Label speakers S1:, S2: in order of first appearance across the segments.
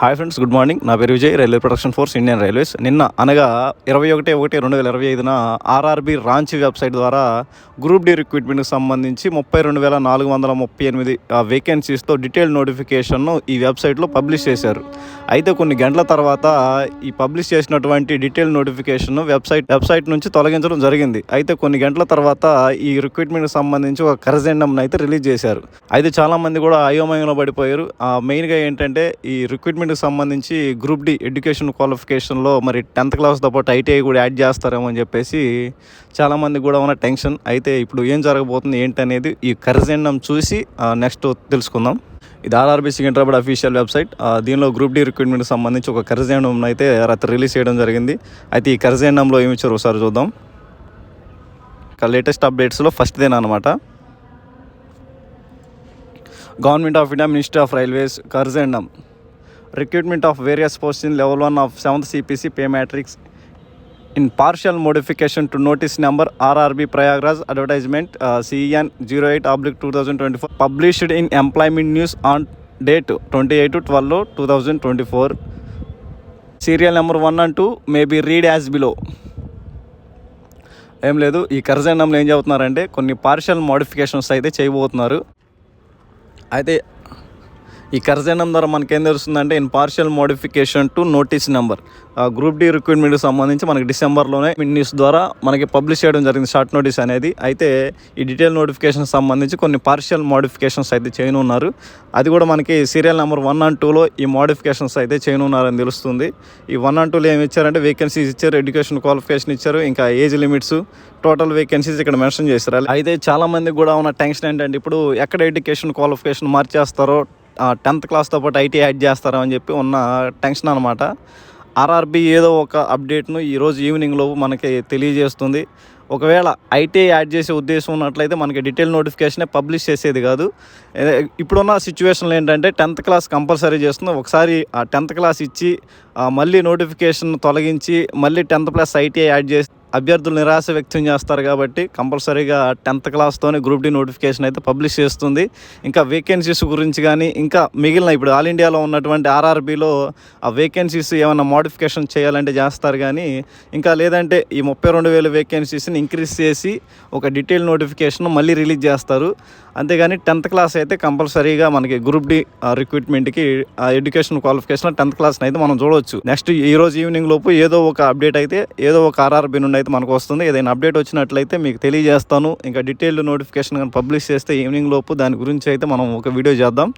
S1: Hi friends good morning. నా పేరు Vijay railway production force Indian railways. నిన్న అనగా ఇరవై ఒకటి ఒకటి రెండు వేల ఇరవై ఐదున ఆర్ఆర్బి రాంచి వెబ్సైట్ ద్వారా గ్రూప్ డి రిక్రూట్మెంట్కి సంబంధించి ముప్పై రెండు వేల నాలుగు వందల ముప్పై ఎనిమిది వేకెన్సీస్తో డీటెయిల్ నోటిఫికేషన్ను ఈ వెబ్సైట్లో పబ్లిష్ చేశారు. అయితే కొన్ని గంటల తర్వాత ఈ పబ్లిష్ చేసినటువంటి డీటెయిల్ నోటిఫికేషన్ను వెబ్సైట్ వెబ్సైట్ నుంచి తొలగించడం జరిగింది. అయితే కొన్ని గంటల తర్వాత ఈ రిక్రూట్మెంట్కి సంబంధించి ఒక కరజెండంను అయితే రిలీజ్ చేశారు. అయితే చాలామంది కూడా అయోమయంలో పడిపోయారు. మెయిన్గా ఏంటంటే ఈ రిక్రూట్మెంట్కి సంబంధించి గ్రూప్ డి ఎడ్యుకేషన్ క్వాలిఫికేషన్లో మరి టెన్త్ క్లాస్తో పాటు ఐటీఐ కూడా యాడ్ చేస్తారేమో అని చెప్పేసి చాలామంది కూడా ఉన్న టెన్షన్. అయితే ఇప్పుడు ఏం జరగబోతుంది ఏంటనేది ఈ కరజెండం చూసి నెక్స్ట్ తెలుసుకుందాం. ఇది ఆర్ఆర్బీ సికింద్రాబాద్ అఫీషియల్ వెబ్సైట్. దీనిలో గ్రూప్ డి రిక్రూట్మెంట్కి సంబంధించి ఒక కరజెండం అయితే రాత్రి రిలీజ్ చేయడం జరిగింది. అయితే ఈ కరజెండంలో ఏమి ఇచ్చారు ఒకసారి చూద్దాం. ఇక లేటెస్ట్ అప్డేట్స్లో ఫస్ట్దేనమాట government of India ministry of railways corrigendum recruitment of various post in level one of seventh CPC pay matrix in partial modification to notice number RRB Prayagraj advertisement CN zero eight oblique two thousand twenty four published in employment news on date twenty eight twelve two thousand twenty four serial number one and two may be read as below ఏం లేదు ఈ కర్జెండంలో ఏం చెబుతున్నారంటే కొన్ని partial modifications అయితే చేయబోతున్నారు. అయితే ఈ కర్జెండం ద్వారా మనకేం తెలుస్తుందంటే in partial modification to notice number group D రిక్రూట్మెంట్కి సంబంధించి మనకి డిసెంబర్లోనే న్యూస్ ద్వారా మనకి పబ్లిష్ చేయడం జరిగింది షార్ట్ నోటీస్ అనేది. అయితే ఈ డీటెయిల్ నోటిఫికేషన్ సంబంధించి కొన్ని పార్షియల్ మోడిఫికేషన్స్ అయితే చేయనున్నారు. అది కూడా మనకి సీరియల్ నెంబర్ వన్ అండ్ టూలో ఈ మోడిఫికేషన్స్ అయితే చేయనున్నారని తెలుస్తుంది. ఈ వన్ అండ్ టూలో ఏమి ఇచ్చారంటే వేకెన్సీస్ ఇచ్చారు ఎడ్యుకేషన్ క్వాలిఫికేషన్ ఇచ్చారు ఇంకా ఏజ్ లిమిట్స్ టోటల్ వేకెన్సీస్ ఇక్కడ మెన్షన్ చేశారు. అయితే చాలామంది కూడా ఉన్న టెన్షన్ ఏంటంటే ఇప్పుడు ఎక్కడ ఎడ్యుకేషన్ క్వాలిఫికేషన్ మార్చేస్తారో టెన్త్ క్లాస్తో పాటు ఐటీ యాడ్ చేస్తారని అని చెప్పి ఉన్న టెన్షన్ అనమాట ఆర్ఆర్బి ఏదో ఒక అప్డేట్ను ఈరోజు ఈవినింగ్లో మనకి తెలియజేస్తుంది. ఒకవేళ ఐటీ యాడ్ చేసే ఉద్దేశం ఉన్నట్లయితే మనకి డీటెయిల్ నోటిఫికేషనే పబ్లిష్ చేసేది కాదు. ఇప్పుడున్న సిచ్యువేషన్లో ఏంటంటే టెన్త్ క్లాస్ కంపల్సరీ చేస్తుంది. ఒకసారి ఆ టెన్త్ క్లాస్ ఇచ్చి ఆ మళ్ళీ నోటిఫికేషన్ తొలగించి మళ్ళీ టెన్త్ ప్లస్ ఐటీఐ యాడ్ చేసి అభ్యర్థులు నిరాశ వ్యక్తం చేస్తారు కాబట్టి కంపల్సరీగా టెన్త్ క్లాస్తోనే గ్రూప్ డి నోటిఫికేషన్ అయితే పబ్లిష్ చేస్తుంది. ఇంకా వేకెన్సీస్ గురించి కానీ ఇంకా మిగిలిన ఇప్పుడు ఆల్ ఇండియాలో ఉన్నటువంటి ఆర్ఆర్బీలో ఆ వేకెన్సీస్ ఏమైనా మోడిఫికేషన్ చేయాలంటే చేస్తారు కానీ ఇంకా లేదంటే ఈ ముప్పై రెండు వేల వేకెన్సీస్ని ఇంక్రీజ్ చేసి ఒక డీటెయిల్ నోటిఫికేషన్ మళ్ళీ రిలీజ్ చేస్తారు. అంతేగాని టెన్త్ క్లాస్ అయితే కంపల్సరీగా మనకి గ్రూప్ డి రిక్రూట్మెంట్కి ఆ ఎడ్యుకేషన్ క్వాలిఫికేషన్ టెన్త్ క్లాస్ని అయితే మనం చూడవచ్చు. నెక్స్ట్ ఈ రోజు ఈవినింగ్ లోపు ఏదో ఒక అప్డేట్ అయితే ఏదో ఒక ఆర్ఆర్బి నుండి అయితే మనకు వస్తుంది. ఏదైనా అప్డేట్ వచ్చినట్లయితే మీకు తెలియజేస్తాను. ఇంకా డీటెయిల్డ్ నోటిఫికేషన్ కానీ పబ్లిష్ చేస్తే ఈవినింగ్ లోపు దాని గురించి అయితే మనం ఒక వీడియో చేద్దాం.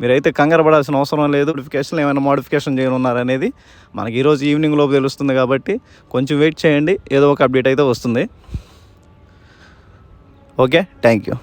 S1: మీరైతే కంగారు పడాల్సిన అవసరం లేదు. నోటిఫికేషన్ ఏమైనా మోడిఫికేషన్ చేయనున్నారనేది మనకి ఈరోజు ఈవినింగ్ లోపు తెలుస్తుంది కాబట్టి కొంచెం వెయిట్ చేయండి. ఏదో ఒక అప్డేట్ అయితే వస్తుంది. Okay thank you